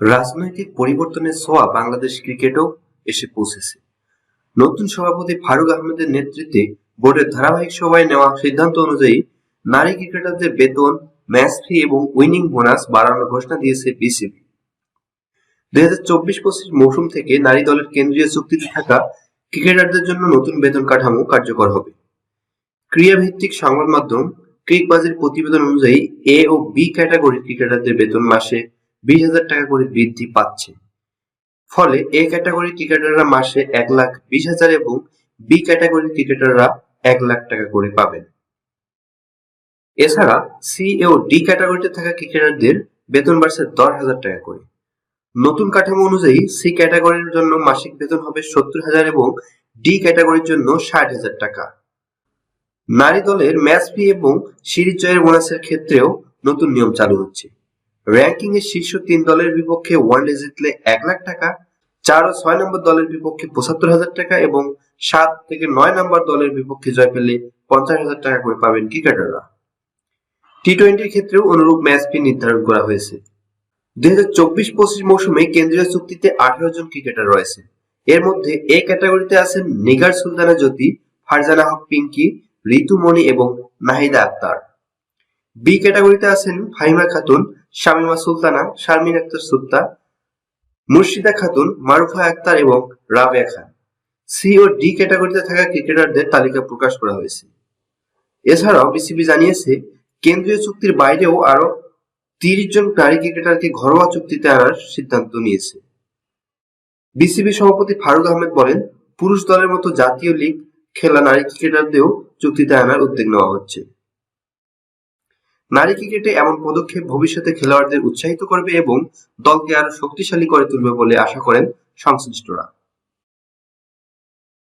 রাজনৈতিক পরিবর্তনের ছোঁয়া বাংলাদেশ ক্রিকেটেও এসে পৌঁছেছে। নতুন সভাপতি ফারুক আহমেদের নেতৃত্বে বোর্ডের ধারাবাহিক সভায় নেওয়া সিদ্ধান্ত অনুযায়ী নারী ক্রিকেটারদের বেতন, ম্যাচ ফি এবং উইনিং বোনাস বাড়ানোর ঘোষণা দিয়েছে বিসিবি। দুই হাজার চব্বিশ পঁচিশ মৌসুম থেকে নারী দলের কেন্দ্রীয় চুক্তিতে থাকা ক্রিকেটারদের জন্য নতুন বেতন কাঠামো কার্যকর হবে। ক্রীড়াভিত্তিক সংবাদ মাধ্যম ক্রিকবাজের প্রতিবেদন অনুযায়ী এ ও বি ক্যাটাগরির ক্রিকেটারদের বেতন মাসে বিশ হাজার টাকা করে বৃদ্ধি পাচ্ছে। ফলে এ ক্যাটাগরি ক্রিকেটাররা মাসে এক লাখ বিশ হাজার এবং বি ক্যাটাগরি ক্রিকেটাররা এক লাখ টাকা করে পাবেন। এছাড়া সি ও ডি ক্যাটাগরিতে থাকা ক্রিকেটারদের বেতন বাড়ছে দশ হাজার টাকা করে। নতুন কাঠামো অনুযায়ী সি ক্যাটাগরির জন্য মাসিক বেতন হবে সত্তর হাজার এবং ডি ক্যাটাগরির জন্য ষাট হাজার টাকা। নারী দলের ম্যাচ ফি এবং সিরিজ জয়ের বোনাসের ক্ষেত্রেও নতুন নিয়ম চালু হচ্ছে। র্যাঙ্কিং এর শীর্ষ তিন দলের বিপক্ষে ওয়ানডে জিতলে এক লাখ টাকা, চার ও ছয় নম্বর দলের বিপক্ষে পঁচাত্তর হাজার টাকা এবং সাত থেকে নয় নম্বর দলের বিপক্ষে জয় পেলে পঞ্চাশ হাজার টাকা করে পাবেন ক্রিকেটাররা। টি টোয়েন্টির ক্ষেত্রেও অনুরূপ ম্যাচ ফি নির্ধারণ করা হয়েছে। দুই হাজার চব্বিশ পঁচিশ মৌসুমে কেন্দ্রীয় চুক্তিতে আঠারো জন ক্রিকেটার রয়েছে। এর মধ্যে এ ক্যাটাগরিতে আছেন নিগার সুলতানা জ্যোতি, ফারজানা হক পিঙ্কি ঋতুমণি এবং নাহিদা আক্তার। বি ক্যাটাগরিতে আছেন ফাহিমা খাতুন শামিমা সুলতানা, শারমিন আক্তার সুত্তা মুর্শিদা খাতুন, মারুফা আক্তার এবং রাবেয়া খান। সি ও ডি ক্যাটাগরিতে থাকা ক্রিকেটারদের তালিকা প্রকাশ করা হয়েছে। এছাড়াও বিসিবি জানিয়েছে, কেন্দ্রীয় চুক্তির বাইরেও আরও তিরিশ জন নারী ক্রিকেটারকে ঘরোয়া চুক্তিতে আনার সিদ্ধান্ত নিয়েছে। বিসিবি সভাপতি ফারুক আহমেদ বলেন, পুরুষ দলের মতো জাতীয় লীগ, খেলা নারী ক্রিকেটারদেরও চুক্তিতে আনার উদ্যোগ নেওয়া হচ্ছে। নারী ক্রিকেটে এমন পদক্ষেপ ভবিষ্যতে খেলোয়াড়দের উৎসাহিত করবে এবং দলকে আরও শক্তিশালী করে তুলবে বলে আশা করেন সংশ্লিষ্টরা।